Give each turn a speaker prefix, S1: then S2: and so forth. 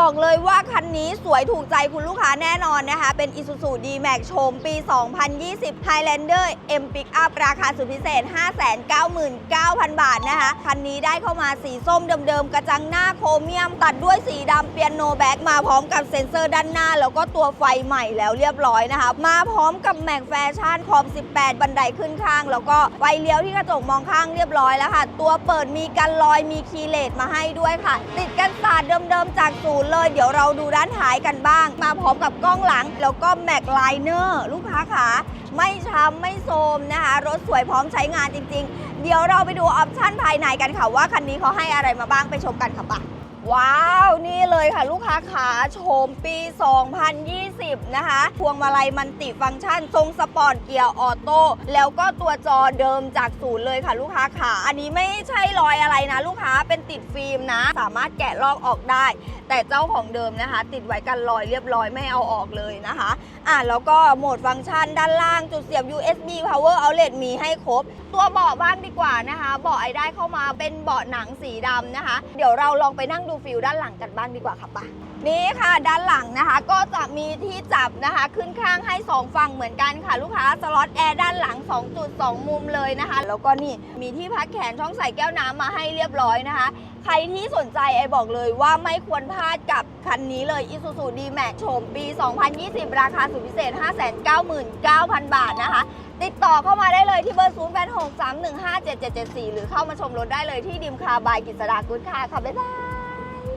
S1: บอกเลยว่าคันนี้สวยถูกใจคุณลูกค้าแน่นอนนะคะ เป็น Isuzu D-Max โฉมปี 2020 Highlander M Pickup ราคาสุดพิเศษ 599,000 บาทนะคะ คันนี้ได้เข้ามาสีส้มเดิมๆ กระจังหน้าโครเมียม ตัดด้วยสีดำเปียโนแบ็กมาพร้อมกับเซ็นเซอร์ด้านหน้า แล้วก็ตัวไฟใหม่แล้วเรียบร้อยนะคะ มาพร้อมกับแม็กแฟชั่นขอบ 18 บันไดขึ้นข้าง แล้วก็ไฟเลี้ยวที่กระจกมองข้างเรียบร้อยแล้วค่ะ ตัวเปิดมีกันลอยมีคีย์เลสมาให้ด้วยค่ะ ติดกันศาสตร์เดิมๆจากศูนย์เลย เดี๋ยวเราดูด้านท้ายกันบ้าง มาพร้อมกับกล้องหลัง แล้วก็แม็กไลเนอร์ลูกค้าขาไม่ช้ำไม่โทมนะคะ รถสวยพร้อมใช้งานจริง ๆ เดี๋ยวเราไปดูออปชั่นภายในกันค่ะว่าคันนี้เขาให้อะไรมาบ้างไปชมกันค่ะปะ ว้าว นี่เลยค่ะ ลูกค้าขาโฉมปี 2020 นะคะ พวงมาลัยมันติฟังก์ชัน ทรงสปอร์ตเกียร์ออโต้แล้วก็ตัวจอเดิมจากศูนย์เลยค่ะ ลูกค้าขาอันนี้ไม่ใช่รอยอะไรนะ ลูกค้าเป็นติดฟิล์มนะ สามารถแกะลอกออกได้ แต่เจ้าของเดิมนะคะ ติดไว้กันรอยเรียบร้อยไม่เอาออกเลยนะคะอะแล้วก็โหมดฟังก์ชันด้านล่างจุดเสียบ USB power outlet มีให้ครบ ตัวเบาะบ้างดีกว่านะคะเบาะไอได้เข้ามาเป็นเบาะหนังสีดำนะคะ เดี๋ยวเราลองไปนั่งดูฟิลด้านหลังกันบ้างดีกว่าค่ะปะนี่ค่ะด้านหลังนะคะก็จะ มีที่จับนะคะ ขึ้นข้างให้ 2 ฝั่งเหมือนกันค่ะ ลูกค้าสล็อตแอร์ด้านหลัง2.2มุมเลยนะคะ แล้วก็นี่มีที่พักแขนช่องใส่แก้วน้ำมาให้เรียบร้อยนะคะ ใครที่สนใจไอบอกเลยว่าไม่ควรพลาดกับคันนี้เลย Isuzu D-Max โฉมปี 2020 ราคาสุดพิเศษ 599,000 บาทนะคะติดต่อเข้ามาได้เลยที่เบอร์ 0 8 6 3 1 5 7 7 7 4 หรือเข้ามาชมรถได้เลยที่ดิมคาบายกิจสดากุ๊ดค่ะค่ะ บ๊ายบาย